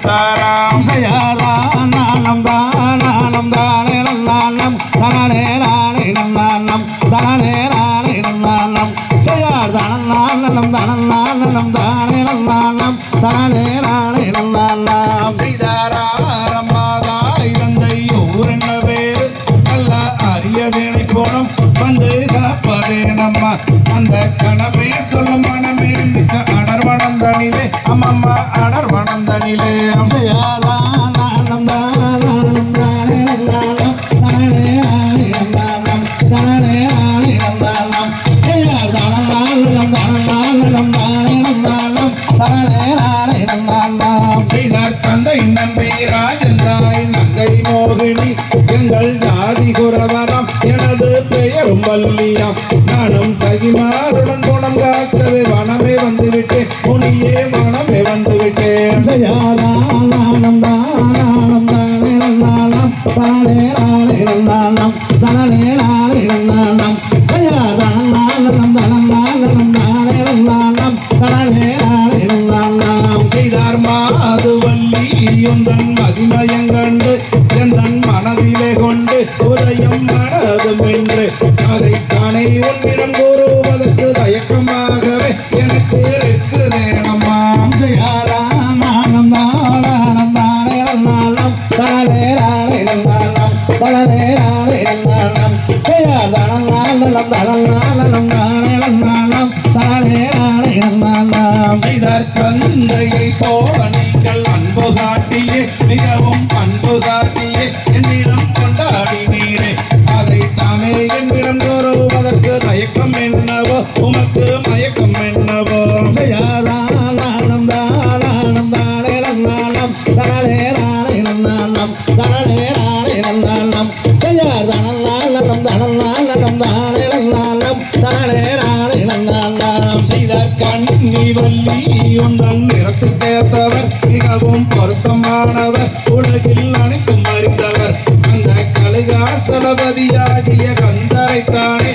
கொடுத்தாராம் சயாதானம் தானம் தானே நன்னானம் தனனே நானே நன்னானம் தனனே நானே நன்னானம் சயார் தனநானம் தனநானம் தானே நன்னானம் தனனே நானே நன்னானம் செய்தாராம் மாதாய் தந்தை ஊர் என்ன பேரு. நல்ல அரியதேனை போனோம் வந்து காப்பதே நம்ம. அந்த கணமே சொல்ல மனமே மிக்க அடர் வளர்ந்தனிலே. அம்மம்மா அடர் செய்தார் தந்தை நம்பி ராஜந்தாய் நங்கை மோகினி எங்கள் ஜாதி குறவரம் எனது பெயரும் வல்லியாம் நானும் சகிமாருடன் குணம் காக்கவே வனமே வந்துவிட்டேன். முனியே வனமே வந்துவிட்டேன். ஜயாதானம் உந்தன் மதிமயங்கண்டு எந்தன் மனதிலே கொண்டு உதயம் மனதும் என்று. அதை தானே உன்னிடம் கூறுவதற்கு தயக்கமாகவே எனக்கு இருக்குதேனம்மா தானம் தானே நன்னானம் தானே நானே நன்னானம் தானே நானே நன்னானம் ஜயாதானம் தானம் செய்தார் அன்பு காட்டியே மிகவும் அன்பு காட்டியே என்னிடம் கொண்டாடினீரே. அதை தானே என்னிடம் கூறுவதற்கு தயக்கம் என்னவோ உமக்கு மயக்கம் என்னவோ. ஜயாதானம் தானம் தானே நன்னானம் தானே நானே நன்னானம் தானே நானே நன்னானம் ஜயாதானம் தானம் தானே செய்தார் வள்ளி உந்தன் நிறத்துக்கேற்றவர் மிகவும் பொருத்தமானவர் உலகில் அனைத்தும் அறிந்தவர். அந்த கலிகாசலபதியாகிய கந்தரைத்தானே